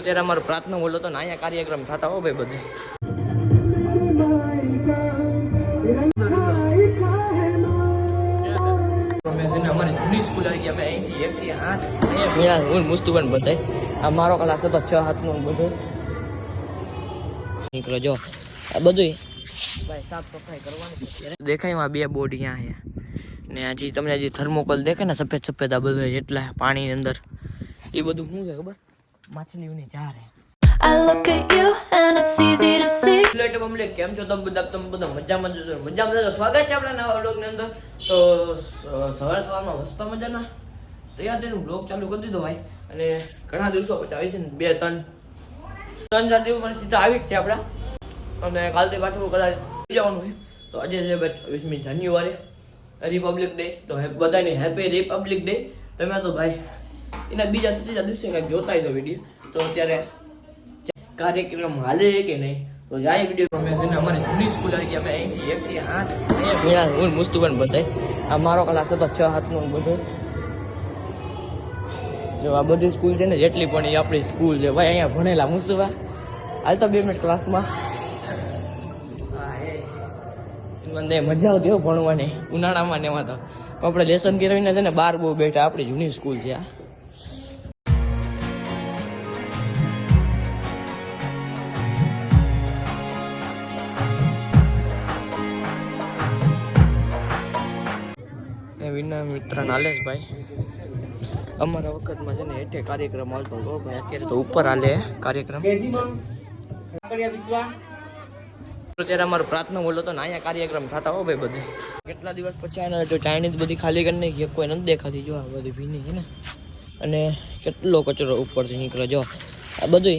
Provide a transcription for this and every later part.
અત્યારે અમારો પ્રાર્થના બોલો તો અહીંયા કાર્યક્રમ થતા હો ભાઈ બધે. અમે અમારી અમે અહીંથી એકથી આઠ, અહીંયા હું મુસ્તુબન આ મારો ક્લાસ હતો છ હાથનું બધો. નીકળો જો. આ બધું ભાઈ, સાફ સફાઈ કરવાની દેખાય બે બોર્ડ અહીંયા છે. ને હજી તમને હજી થર્મોકોલ દેખાય ને સફેદ સફેદ આ બધું જેટલા પાણીની અંદર. એ બધું શું છે ખબર? માછલીઓની jar I look at you and it's easy to see. લેટ બમલે કેમ છો? તમે બધા તમે બધા મજામાં જ છો. મજામાં જ સ્વાગત છે આપણા નવા બ્લોગની અંદર. તો સવાર સવારમાં મસ્ત મજાના તૈયાર થઈને બ્લોગ ચાલુ કરી દીધો ભાઈ. અને ઘણા દિવસો પછી આવી છે ને બે ત્રણ ત્રણ ચાર દિવસ પછી સીધા આવી જ છે આપણા. અને કાલથી પાછું કદાચ જવાનું છે. તો આજે છે છવ્વીસમી જાન્યુઆરી રિપબ્લિક ડે. તો બધાને હેપી રિપબ્લિક ડે તમે તો ભાઈ એના બીજા ત્રીજા દિવસે કાંઈક જોતા છો વીડિયો તો અત્યારે કાર્યક્રમ હાલે કે નહીં? તો જાય વીડિયો અમે છે અમારી જૂની સ્કૂલ આવી ગઈ અમે અહીંથી એકથી આઠ અહીંયા ભેળા હું મુસ્તુબન બધાય. આ મારો ક્લાસ હતો છ હાથનો બધો. જો આ બધી સ્કૂલ છે ને, જેટલી પણ એ આપણી સ્કૂલ છે. ભાઈ, અહીંયા ભણેલા મુસ્તુબા. હાલતા બે મિનિટ ક્લાસમાં મને મજા આવતી હો ભણવાની. ઉનાળામાં ને એમાં તો. આપણે લેસન કરાવીને છે ને બાર બહુ બેઠા આપણી જૂની સ્કૂલ છે આ. વિના મિત્ર નાલેશભાઈ. અમારા વખતમાં છે ને હેઠે કાર્યક્રમ આવતો હતો. ભાઈ અત્યારે તો ઉપર હાલે કાર્યક્રમ. અત્યારે અમારો પ્રાર્થના બોલો તો અહીંયા કાર્યક્રમ થતા હો ભાઈ બધે. કેટલા દિવસ પછી આને જો ચાઇનીઝ બધી ખાલી કરી નાખી કોઈ નથી દેખાતી. જો આ બધી ભીની છે ને. અને કેટલો કચરો ઉપરથી નીકળે. જો આ બધું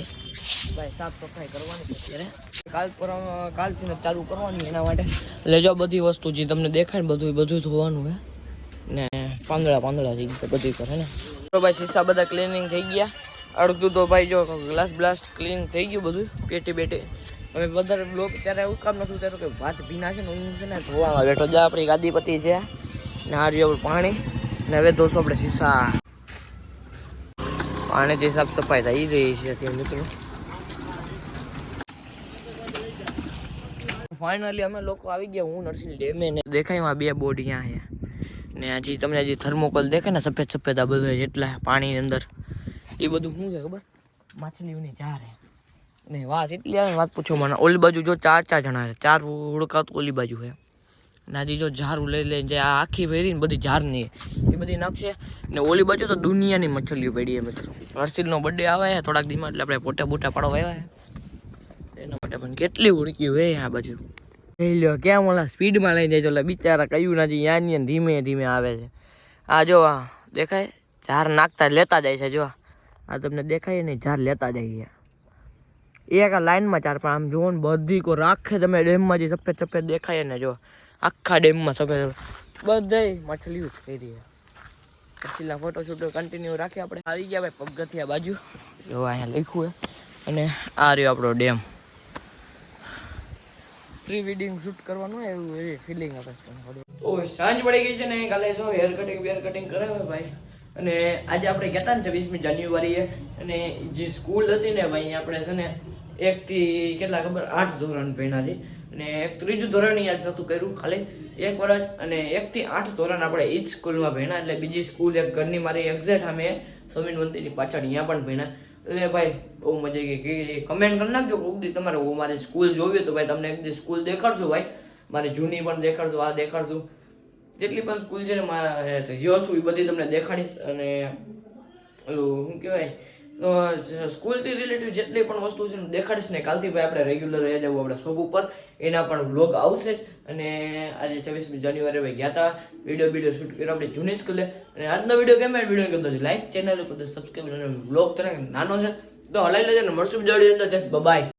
ભાઈ સાફ સફાઈ કરવાની અત્યારે. કાલ પર કાલથી ચાલુ કરવાની એના માટે. એટલે જો બધી વસ્તુ જે તમને દેખાય ને બધું બધું ધોવાનું હે. ને પાંદડા પાંદડા થઈ ગયા બધું કરે ને? તો ભાઈ શીશા બધા ક્લિનિંગ થઈ ગયા. અડધું તો ભાઈ જો ગ્લાસ બ્લાસ ક્લીન થઈ ગયું બધું, પેટી બેટી. હવે વધારે બ્લોક ત્યારે એવું કામ નતું ત્યારે કે ભાત ભીના છે ને હું છે ને ધોવામાં બેઠો જા, આપણી ગાદીપતિ છે. ને આ રહ્યું પાણી. ને હવે ધોશો આપણે શીશા. પાણીથી સાફ સફાઈ થઈ રહી છે અત્યારે મિત્રો. ફાઇનલી અમે લોકો આવી ગયા હું નરસિંહ ડેમે ને દેખાય બે બોર્ડ અહીંયા. છે ને હજી તમને હજી થર્મોકોલ દેખે ને સફેદ સફેદ આ બધા જેટલા પાણીની અંદર, એ બધું શું છે ખબર? માછલીઓની ચાર હે ને વાસ એટલી આવે વાત પૂછો મને ઓલી બાજુ જો ચાર ચાર જણા છે. ચાર હુડકા ઓલી બાજુ છે. ને હજી જો ઝારું લઈ લઈને જે આ આખી ભેરીને બધી ઝારની એ બધી નાખશે ને ઓલી બાજુ તો દુનિયાની મછલીઓ પડી મિત્રો. હર્ષિલનો બર્થડે આવે છે થોડાક દીમાં એટલે આપણે પોટા બોટા પાડવા આવ્યા એના માટે પણ કેટલી ઉડકી હોય આ બાજુ. જોઈ લો કેમ ઓલા સ્પીડમાં લઈ જાય છે? ઓલા બિચારા કયું નથી, યાની ધીમે ધીમે આવે છે. આ જો દેખાય? ઝાર નાખતા લેતા જાય છે, જો આ. તમને દેખાય નહીં, ઝાર લેતા જાય છે. એક આ લાઈનમાં ચાર, પણ આમ જુઓ ને બધી કો રાખે તમે ડેમમાં જે સફેદ સફેદ દેખાય ને જો. આખા ડેમમાં સફેદ બધાય માછલીઓ જ કરી પછીલા ફોટોશૂટ કન્ટિન્યુ રાખીએ આપણે. આવી ગયા ભાઈ પગથિયા બાજુ. જો અહીંયા લખ્યું અને આ રહ્યો આપણો ડેમ. પ્રી વેડિંગ શૂટ કરવાનું એવું એવી ફિલિંગ આપે છે તો સાંજ પડી ગઈ છે ને, કાલે જો હેર કટિંગ બેર કટિંગ કરાવે ભાઈ. અને આજે આપણે કહેતા ને છવ્વીસમી જાન્યુઆરીએ. અને જે સ્કૂલ હતી ને ભાઈ, આપણે છે ને એકથી કેટલા ખબર, આઠ ધોરણ ભણ્યા હતી અને એક ત્રીજું ધોરણ યાદ નહોતું કર્યું ખાલી, એક વર્ષ અને એકથી આઠ ધોરણ આપણે એ જ સ્કૂલમાં ભણ્યા, એટલે બીજી સ્કૂલ એક ઘરની મારી એક્ઝેક્ટ અમે સ્વામી મંદિરની પાછળ અહીંયા પણ ભણ્યા. એટલે ભાઈ, બહુ મજા આવી ગઈ. કમેન્ટ કરી નાખજો કોઈક દી. તમારે હું મારી સ્કૂલ જોવી તો ભાઈ તમને એક દી સ્કૂલ દેખાડશું ભાઈ. મારી જૂની પણ દેખાડશું આ દેખાડશું જેટલી પણ સ્કૂલ છે ને, મારે જ્યો છું એ બધી તમને દેખાડીશ. અને ઓલું શું કહેવાય? સ્કૂલથી રિલેટેડ જેટલી પણ વસ્તુ છે દેખાડીશ ને કાલથી ભાઈ આપણે રેગ્યુલર રહી જવું આપણે શોપ ઉપર. એના પણ બ્લોગ આવશે જ. અને આજે છવ્વીસમી જાન્યુઆરી ભાઈ ગયા હતા વીડિયો વીડિયો શૂટ કર્યો. આપણે જૂની સ્કૂલે. અને આજનો વીડિયો કેમ વીડિયો કરતો છે લાઈક ચેનલ ઉપર સબસ્ક્રાઈબ અને બ્લોગ તને નાનો છે. તો હલાઈ લેજો ને મળશું બીજા અંદર. Just by